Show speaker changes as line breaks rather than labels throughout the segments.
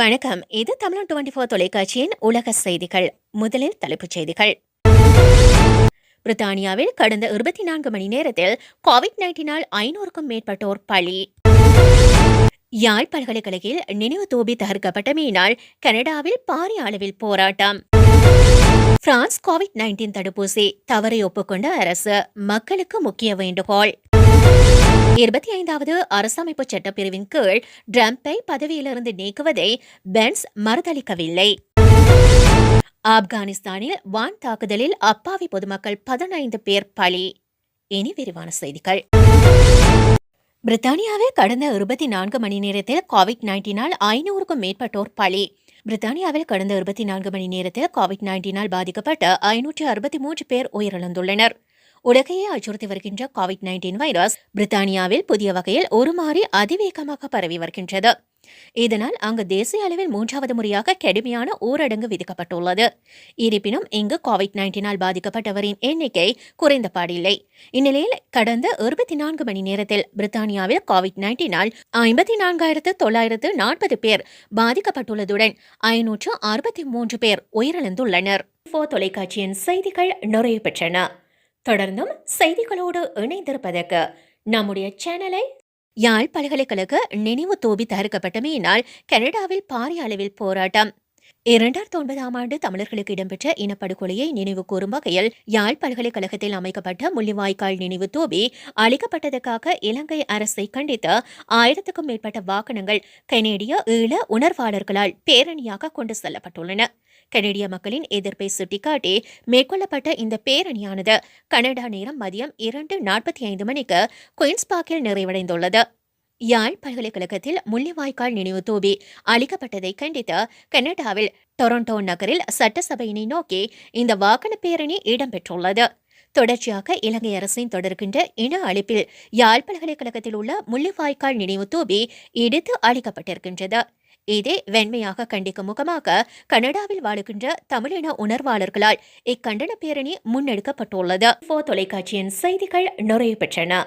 வணக்கம். இது Tamil twenty four தொலைக்காட்சியின் உலக செய்திகள். முதலில் தலைப்புச் செய்திகள். பிரித்தானியாவில் கடந்த இருபத்தி நான்கு மணி நேரத்தில் கோவிட் நைன்டீனால் ஐநூறுக்கும் மேற்பட்டோர் பலி. யாழ் பல்கலைக்கழகில் நினைவு தூபி தகர்க்கப்பட்டமையினால் கனடாவில் பாரிய அளவில் போராட்டம். பிரான்ஸ் கோவிட் நைன்டீன் தடுப்பூசி. தவறை ஒப்புக்கொண்ட அரசு. மக்களுக்கு முக்கிய வேண்டுகோள். இருபத்தி ஐந்தாவது அரசமைப்பு சட்டப்பிரிவின் கீழ் ட்ரம்பை பதவியிலிருந்து நீக்குவதை பென்ஸ் மறுதளிக்கவில்லை. ஆப்கானிஸ்தானில் வான் தாக்குதலில் அப்பாவி பொதுமக்கள் பதினைந்து பேர் பலி. இனி விரிவான செய்திகள். பிரித்தானியாவில் கடந்த இருபத்தி நான்கு மணி நேரத்தில் கோவிட் நைன்டீனால் ஐநூறுக்கும் மேற்பட்டோர் பலி. பிரித்தானியாவில் கடந்த இருபத்தி நான்கு மணி நேரத்தில் கோவிட் நைன்டீனால் பாதிக்கப்பட்ட ஐநூற்றி அறுபத்தி மூன்று பேர் உயிரிழந்துள்ளனர். உலகையே அச்சுறுத்தி வருகின்ற கோவிட் நைன்டீன் வைரஸ் பிரித்தானியாவில் புதிய வகையில் உருமாறி அதிவேகமாக பரவி வருகின்றது. இதனால் அங்கு தேசிய அளவில் மூன்றாவது முறையாக கடுமையான ஊரடங்கு விதிக்கப்பட்டுள்ளது. இருப்பினும் இங்கு கோவிட் நைன்டீனால் பாதிக்கப்பட்டவரின் எண்ணிக்கை குறைந்த பாடில்லை. இந்நிலையில் கடந்த இருபத்தி நான்கு மணி நேரத்தில் பிரித்தானியாவில் கோவிட் நைன்டீனால் ஐம்பத்தி நான்காயிரத்து தொள்ளாயிரத்து நாற்பது பேர் பாதிக்கப்பட்டுள்ளதுடன் ஐநூற்று அறுபத்தி மூன்று பேர் உயிரிழந்துள்ளனர். தொலைக்காட்சியின் செய்திகள் நிறைவு பெற்றன. தொடர்ந்தும் செய்திகளோடு இணைந்திருப்பதற்கு நம்முடைய சேனலை யாழ் பல்கலைக்கழக நினைவு தோபி தகர்க்கப்பட்டமையினால் கனடாவில் பாரிய அளவில் போராட்டம். இரண்டாயிரத்தி ஒன்பதாம் ஆண்டு தமிழர்களுக்கு இடம்பெற்ற இனப்படுகொலையை நினைவு கூறும் வகையில் யாழ் பல்கலைக்கழகத்தில் அமைக்கப்பட்ட முள்ளிவாய்க்கால் நினைவு தூபி அளிக்கப்பட்டதற்காக இலங்கை அரசை கண்டித்து ஆயிரத்துக்கும் மேற்பட்ட வாகனங்கள் கனேடிய ஈழ உணர்வாளர்களால் பேரணியாக கொண்டு செல்லப்பட்டுள்ளன. கனடிய மக்களின் எதிர்ப்பை சுட்டிக்காட்டி மேற்கொள்ளப்பட்ட இந்த பேரணியானது கனடா நேரம் மதியம் இரண்டு நாற்பத்தி ஐந்து மணிக்கு குயின்ஸ் பார்க்கில் நிறைவடைந்துள்ளது. யாழ் பல்கலைக்கழகத்தில் முள்ளிவாய்க்கால் நினைவு தூபி அளிக்கப்பட்டதை கண்டித்து கனடாவில் டொரண்டோ நகரில் சட்டசபையினை நோக்கி இந்த வாகன பேரணி இடம்பெற்றுள்ளது. தொடர்ச்சியாக இலங்கை அரசின் தொடர்கின்ற இன அழிப்பில் யாழ் பல்கலைக்கழகத்தில் உள்ள முள்ளிவாய்க்கால் நினைவு தூபி இடித்து அளிக்கப்பட்டிருக்கின்றது இதே வெண்மையாக கண்டிக்கும் முகமாக கனடாவில் வாழுகின்ற தமிழின உணர்வாளர்களால் இக்கண்டன பேரணி முன்னெடுக்கப்பட்டுள்ளது. தொலைக்காட்சியின் செய்திகள் நிறைய பெற்றன.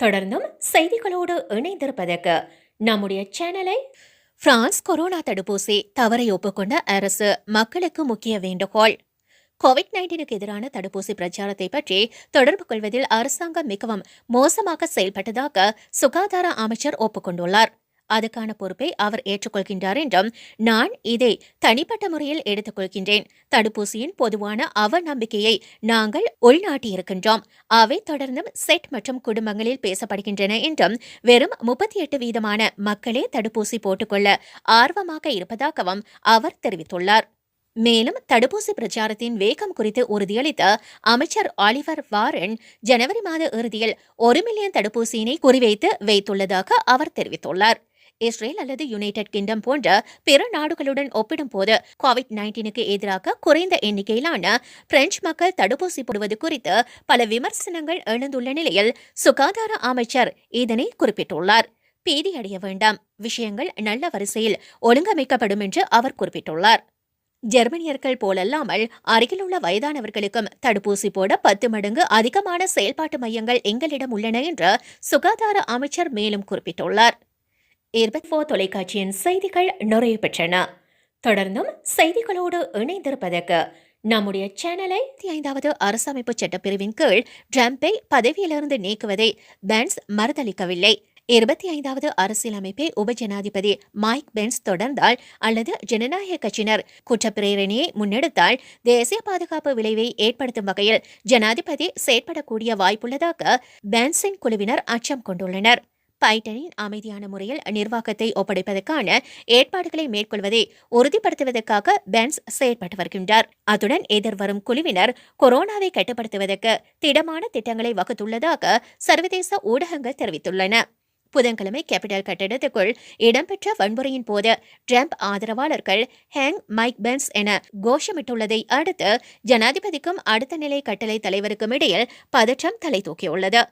தொடர்ந்தும் செய்திகளோடு இணைந்திருப்பதற்கு நம்முடைய சேனலை பிரான்ஸ் கொரோனா தடுப்பூசி தவறை ஒப்புக்கொண்ட அரசு மக்களுக்கு முக்கிய வேண்டுகோள். கோவிட் நைன்டீனுக்கு எதிரான தடுப்பூசி பிரச்சாரத்தை பற்றி தொடர்பு கொள்வதில் அரசாங்கம் மிகவும் மோசமாக செயல்பட்டதாக சுகாதார அமைச்சர் ஒப்புக்கொண்டுள்ளார். அதுக்கான பொறுப்பை அவர் ஏற்றுக்கொள்கின்றார் என்றும் நான் இதை தனிப்பட்ட முறையில் எடுத்துக்கொள்கின்றேன். தடுப்பூசியின் பொதுவான அவநம்பிக்கையை நாங்கள் உள்நாட்டியிருக்கின்றோம். அவை தொடர்ந்தும் செட் மற்றும் குடும்பங்களில் பேசப்படுகின்றன என்றும் வெறும் முப்பத்தி எட்டு வீதமான மக்களே தடுப்பூசி போட்டுக்கொள்ள ஆர்வமாக இருப்பதாகவும் அவர் தெரிவித்துள்ளார். மேலும் தடுப்பூசி பிரச்சாரத்தின் வேகம் குறித்து உறுதியளித்த அமைச்சர் ஆலிவர் வாரன் ஜனவரி மாத இறுதியில் ஒரு மில்லியன் தடுப்பூசியினை குறிவைத்து வைத்துள்ளதாக அவர் தெரிவித்துள்ளார். இஸ்ரேல் அல்லது யுனைடெட் கிங்டம் போன்ற பிற நாடுகளுடன் ஒப்பிடும்போது கோவிட் நைன்டீனுக்கு எதிராக குறைந்த எண்ணிக்கையிலான பிரெஞ்சு மக்கள் தடுப்பூசி போடுவது குறித்து பல விமர்சனங்கள் எழுந்துள்ள நிலையில் சுகாதார அமைச்சர் இதனை குறிப்பிட்டுள்ளார். பீதியடைய வேண்டாம். விஷயங்கள் நல்ல வரிசையில் ஒழுங்கமைக்கப்படும் என்று அவர் குறிப்பிட்டுள்ளார். ஜெர்மனியர்கள் போலல்லாமல் அருகிலுள்ள வயதானவர்களுக்கும் தடுப்பூசி போட பத்து மடங்கு அதிகமான செயல்பாட்டு மையங்கள் எங்களிடம் உள்ளன என்று சுகாதார அமைச்சர் மேலும் குறிப்பிட்டுள்ளார். இருபத்தி தொலைக்காட்சியின் செய்திகள் நிறைய பெற்றன. தொடர்ந்தும் செய்திகளோடு இணைந்திருப்பதற்கு நம்முடைய சேனலை ஐந்தாவது அரசமைப்பு சட்டப்பிரிவின் கீழ் ட்ரம்பை பதவியிலிருந்து நீக்குவதை பென்ஸ் மறுதளிக்கவில்லை. இருபத்தி ஐந்தாவது அரசியலமைப்பை உபஜனாதிபதி மைக் பென்ஸ் தொடர்ந்தால் அல்லது ஜனநாயக கட்சியினர் குற்றப்பிரேரணியை முன்னெடுத்தால் தேசிய பாதுகாப்பு விளைவை ஏற்படுத்தும் வகையில் ஜனாதிபதி செயற்படக்கூடிய வாய்ப்புள்ளதாக பென்ஸின் குழுவினர் அச்சம் கொண்டுள்ளனர். பைட்டனின் அமைதியான முறையில் நிர்வாகத்தை ஒப்படைப்பதற்கான ஏற்பாடுகளை மேற்கொள்வதை உறுதிப்படுத்துவதற்காக பென்ஸ் செயற்பட்டு வருகின்றார். அத்துடன் எதிர்வரும் குழுவினர் கொரோனாவை கட்டுப்படுத்துவதற்கு திடமான திட்டங்களை வகுத்துள்ளதாக சர்வதேச ஊடகங்கள் தெரிவித்துள்ளன. புதன்கிழமை கேபிட்டல் கட்டிடத்துக்குள் இடம்பெற்ற வன்முறையின் போது ட்ரம்ப் ஆதரவாளர்கள் ஹேங் மைக் பென்ஸ் என கோஷமிட்டுள்ளதை அடுத்து ஜனாதிபதிக்கும் அடுத்த நிலை கட்டளை தலைவருக்கும் இடையில் பதற்றம் தலை தூக்கியுள்ளது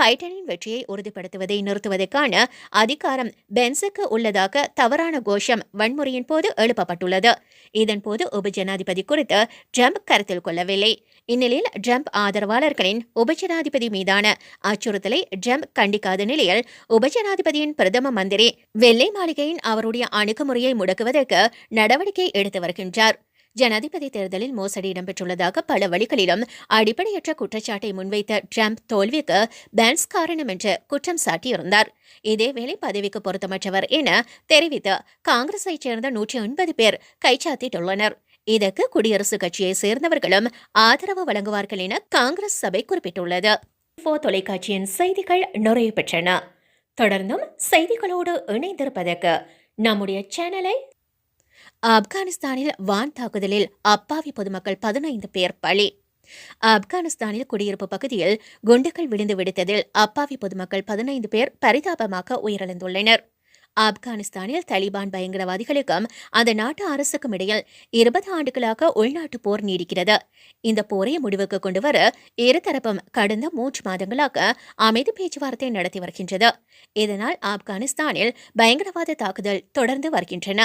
பைடனின் வெற்றியை உறுதிப்படுத்துவதை நிறுத்துவதற்கான அதிகாரம் பென்ஸுக்கு உள்ளதாக தவறான கோஷம் வன்முறையின் போது எழுப்பப்பட்டுள்ளது. இதன்போது உபஜனாதிபதி குறித்து ட்ரம்ப் கருத்தில் கொள்ளவில்லை. இந்நிலையில் ட்ரம்ப் ஆதரவாளர்களின் உபஜனாதிபதி மீதான அச்சுறுத்தலை ட்ரம்ப் கண்டிக்காத நிலையில் உபஜனாதிபதியின் பிரதம மந்திரி வெள்ளை மாளிகையின் அவருடைய அணுகுமுறையை முடக்குவதற்கு நடவடிக்கை எடுத்து வருகின்றார். ஜனாதிபதி தேர்தலில் மோசடி இடம்பெற்றுள்ளதாக பல வழிகளிலும் அடிப்படையற்ற குற்றச்சாட்டை முன்வைத்த ட்ரம்ப் தோல்விக்கு பேன்ஸ் காரணம் என்று குற்றம் சாட்டியிருந்தார். இதேவேளை பதவிக்கு பொருத்தமற்றவர் என தெரிவித்து காங்கிரஸைச் சேர்ந்த நூற்றி ஒன்பது பேர் கைச்சாத்திட்டுள்ளனர். இதற்கு குடியரசுக் கட்சியை சேர்ந்தவர்களும் ஆதரவு வழங்குவார்கள் என காங்கிரஸ் சபை குறிப்பிட்டுள்ளது. தொலைக்காட்சியின் செய்திகள் நிறைவு பெற்றன. தொடர்ந்தும் செய்திகளோடு இணைந்திருப்பதற்கு நம்முடைய சேனலை ஆப்கானிஸ்தானில் வான் தாக்குதலில் அப்பாவி பொதுமக்கள் பதினைந்து பேர் பலி. ஆப்கானிஸ்தானில் குடியிருப்பு பகுதியில் குண்டுகள் விழுந்து வெடித்ததில் அப்பாவி பொதுமக்கள் பதினைந்து பேர் பரிதாபமாக உயிரிழந்துள்ளனர். ஆப்கானிஸ்தானில் தலிபான் பயங்கரவாதிகளுக்கும் அந்த நாட்டு அரசுக்கும் இடையில் இருபது ஆண்டுகளாக உள்நாட்டு போர் நீடிக்கிறது. இந்த போரை முடிவுக்கு கொண்டுவர இருதரப்பும் கடந்த மூன்று மாதங்களாக அமைதி பேச்சுவார்த்தை நடத்தி வருகின்றது. இதனால் ஆப்கானிஸ்தானில் பயங்கரவாத தாக்குதல் தொடர்ந்து வருகின்றன.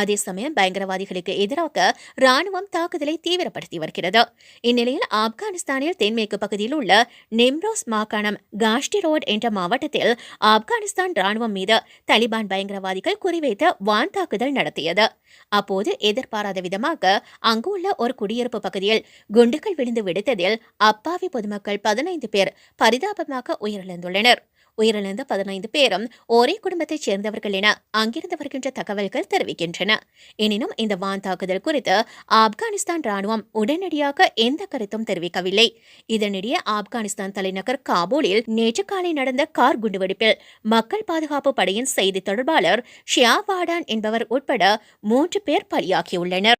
அதே சமயம் பயங்கரவாதிகளுக்கு எதிராக ராணுவம் தாக்குதலை தீவிரப்படுத்தி வருகிறது. இந்நிலையில் ஆப்கானிஸ்தானில் தென்மேற்கு பகுதியில் உள்ள நிம்ரோஸ் மாகாணம் காஷ்டி ரோட் என்ற மாவட்டத்தில் ஆப்கானிஸ்தான் ராணுவம் மீது தலிபான் பயங்கரவாதிகள் குறிவைத்த வான் தாக்குதல் நடத்தியது. அப்போது எதிர்பாராத விதமாக அங்குள்ள ஒரு குடியிருப்பு பகுதியில் குண்டுகள் விழுந்து வெடித்ததில் அப்பாவி பொதுமக்கள் பதினைந்து பேர் பரிதாபமாக உயிரிழந்துள்ளனர். உயிரிழந்த பதினைந்து பேரும் ஒரே குடும்பத்தைச் சேர்ந்தவர்கள் என அங்கிருந்து வருகின்ற தகவல்கள் தெரிவிக்கின்றன. எனினும் இந்த வான் தாக்குதல் குறித்து ஆப்கானிஸ்தான் ராணுவம் உடனடியாக எந்த கருத்தும் தெரிவிக்கவில்லை. இதனிடையே ஆப்கானிஸ்தான் தலைநகர் காபூலில் நேற்று காலை நடந்த கார் குண்டுவெடிப்பில் மக்கள் பாதுகாப்பு படையின் செய்தி தொடர்பாளர் ஷியா வாடான் என்பவர் உட்பட மூன்று பேர் பலியாகியுள்ளனர்.